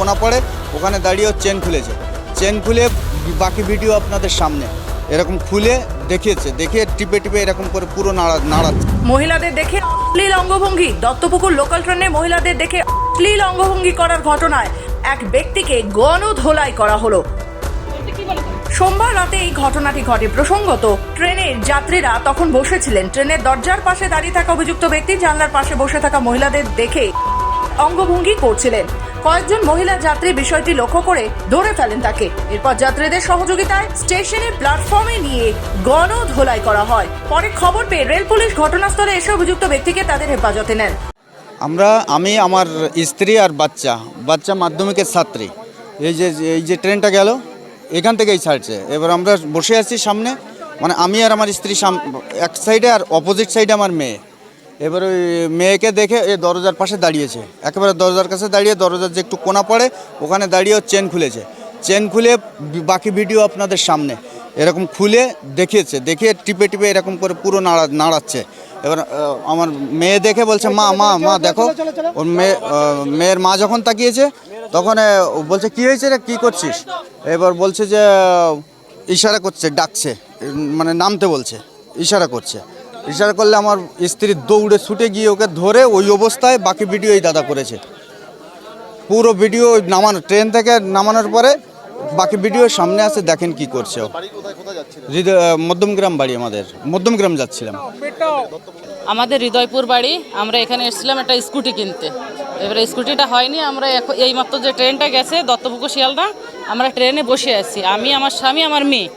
কোনা পড়ে, ওখানে দাঁড়িয়েও চেন খুলেছে। চেন খুলে বাকি ভিডিও আপনাদের সামনে। এরকম খুলে দেখিয়েছে, দেখিয়ে টিপে টিপে এরকম করে পুরো নাড়া, নাড়াচ্ছে। মহিলাদের দেখে অশ্লীল অঙ্গভঙ্গি। দত্তপুকুর লোকাল ট্রেনে মহিলাদের দেখে অশ্লীল অঙ্গভঙ্গি করার ঘটনায় এক ব্যক্তিকে গণধোলাই করা হলো। সোমবার রাতে এই ঘটনাটি ঘটে। প্রসঙ্গত, ট্রেনের যাত্রীরা তখন বসেছিলেন। ট্রেনের দরজার পাশে দাঁড়িয়ে থাকা অভিযুক্ত ব্যক্তি জানলার পাশে বসে থাকা মহিলাদের দেখে অঙ্গভঙ্গি করছিলেন। কয়েকজন মহিলা যাত্রী বিষয়টি লক্ষ্য করে ধরে ফেলেন তাকে। এরপর যাত্রীদের সহযোগিতায় স্টেশনের প্ল্যাটফর্মে নিয়ে গণধোলাই করা হয়। পরে খবর পেয়ে রেল পুলিশ ঘটনাস্থলে এসে অভিযুক্ত ব্যক্তিকে তাদের হেফাজতে নেন। আমরা, আমি, আমার স্ত্রী আর বাচ্চা বাচ্চা মাধ্যমিকের ছাত্রী। এই যে এই যে ট্রেনটা গেল, এখান থেকেই ছাড়ছে। এবার আমরা বসে আছি সামনে। মানে আমি আর আমার স্ত্রী এক সাইডে আর অপোজিট সাইডে আমার মেয়ে। এবার ওই মেয়েকে দেখে এই দরজার পাশে দাঁড়িয়েছে। একেবারে দরজার কাছে দাঁড়িয়ে দরজার যে একটু কোনা পড়ে ওখানে দাঁড়িয়ে ও চেন খুলেছে। চেন খুলে বাকি ভিডিও আপনাদের সামনে। এরকম খুলে দেখিয়েছে দেখিয়ে টিপে টিপে এরকম করে পুরো নাড়া নাড়াচ্ছে। এবার আমার মেয়ে দেখে বলছে মা মা মা দেখো। ওর মেয়ে মেয়ের মা যখন তাকিয়েছে তখন বলছে কি হয়েছে রে? কী করছিস? এবার বলছে যে ইশারা করছে ডাকছে। মানে নামতে বলছে ইশারা করছে। ইশারা করলে আমার স্ত্রী দৌড়ে ছুটে গিয়ে ওকে ধরে ওই অবস্থায় বাকি ভিডিও এই দাদা করেছে। পুরো ভিডিও নামানো ট্রেন থেকে নামানোর পরে বাকি ভিডিও সামনে আছে দেখেন কি করছে মধ্যমগ্রাম বাড়ি আমাদের মধ্যমগ্রাম যাচ্ছিলাম। আমাদের হৃদয়পুর বাড়ি আমরা এখানে এসেছিলাম একটা স্কুটি কিনতে। এবারে স্কুটিটা হয়নি আমরা এখন এই মাত্র যে ট্রেনটা গেছে দত্তপুকুর শিয়ালদা আমরা ট্রেনে বসে আছি। আমি আমার স্বামী আমার মেয়ে।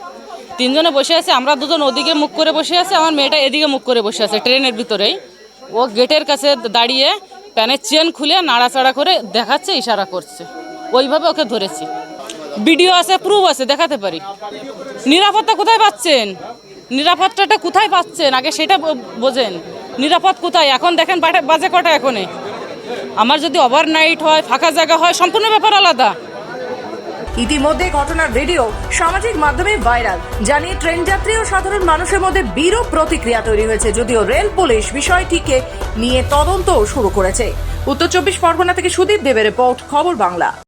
তিনজনে বসে আছি, আমরা দুজন ওদিকে মুখ করে বসে আছি, আমার মেয়েটা এদিকে মুখ করে বসে আছে ট্রেনের ভিতরেই। ও গেটের কাছে দাঁড়িয়ে প্যানের চেন খুলে নাড়াচাড়া করে দেখাচ্ছে, ইশারা করছে। ওইভাবে ওকে ধরেছি। ভিডিও আছে প্রুফ আছে, দেখাতে পারি। নিরাপত্তা কোথায় পাচ্ছেন? নিরাপত্তাটা কোথায় পাচ্ছেন? আগে সেটা বোঝেন। নিরাপদ কোথায়? এখন দেখেন বাজে কটা এখনে আমার যদি ওভারনাইট হয়, ফাঁকা জায়গা হয়, সম্পূর্ণ ব্যাপার আলাদা। ইতিমধ্যে ঘটনার ভিডিও সামাজিক মাধ্যমে ভাইরাল, জানিয়ে ট্রেন যাত্রী ও সাধারণ মানুষের মধ্যে বিরূপ প্রতিক্রিয়া তৈরি হয়েছে, যদিও রেল পুলিশ বিষয়টিকে নিয়ে তদন্ত শুরু করেছে। উত্তর চব্বিশ পরগনা থেকে সুদীপ দেবের রিপোর্ট, খবর বাংলা।